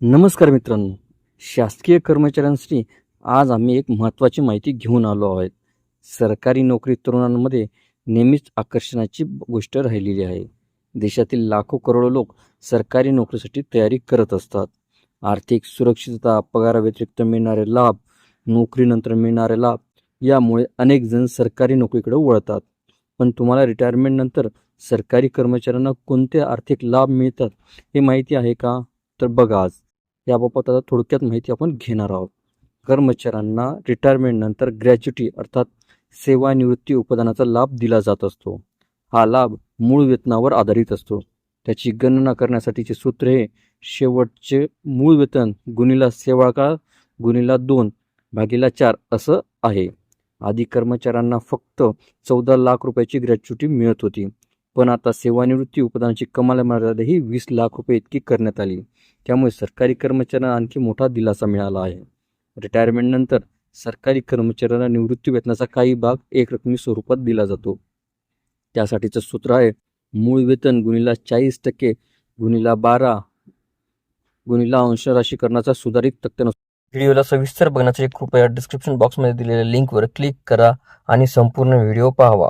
नमस्कार मित्रांनो. शासकीय कर्मचाऱ्यांसाठी आज आम्ही एक महत्त्वाची माहिती घेऊन आलो आहोत. सरकारी नोकरी तरुणांमध्ये नेहमीच आकर्षणाची गोष्ट राहिलेली आहे. देशातील लाखो करोडो लोक सरकारी नोकरीसाठी तयारी करत असतात. आर्थिक सुरक्षितता पगाराव्यतिरिक्त मिळणारे लाभ नोकरीनंतर मिळणारे लाभ यामुळे अनेक जण सरकारी नोकरीकडे वळतात. पण तुम्हाला रिटायरमेंटनंतर सरकारी कर्मचाऱ्यांना कोणते आर्थिक लाभ मिळतात हे माहिती आहे का? तर बघा आज. याबाबत आता थोडक्यात माहिती आपण घेणार आहोत. कर्मचाऱ्यांना रिटायरमेंटनंतर ग्रॅच्युटी अर्थात सेवानिवृत्ती उपदानाचा लाभ दिला जात असतो. हा लाभ मूळ वेतनावर आधारित असतो. त्याची गणना करण्यासाठीचे सूत्र हे शेवटचे मूळ वेतन गुणिला सेवाकाळ गुणिला दोन भागीला चार असं आहे. आधी कर्मचाऱ्यांना फक्त चौदा लाख रुपयाची ग्रॅच्युटी मिळत होती. पण आता सेवानिवृत्ती उपदानाची कमाल मर्यादा ही वीस लाख रुपये इतकी करण्यात आली. त्यामुळे सरकारी कर्मचाऱ्यांना आणखी मोठा दिलासा मिळाला आहे. रिटायरमेंटनंतर सरकारी कर्मचाऱ्यांना निवृत्ती वेतनाचा काही भाग एक रकमी स्वरूपात दिला जातो. त्यासाठीचं सूत्र आहे मूळ वेतन गुणिला चाळीस टक्के गुणिला बारा गुणिला अंश राशीकरणाचा सुधारित तक्त्यानुसार व्हिडिओला सविस्तर बघण्यासाठी कृपया डिस्क्रिप्शन बॉक्समध्ये दिलेल्या लिंकवर क्लिक करा आणि संपूर्ण व्हिडिओ पाहावा.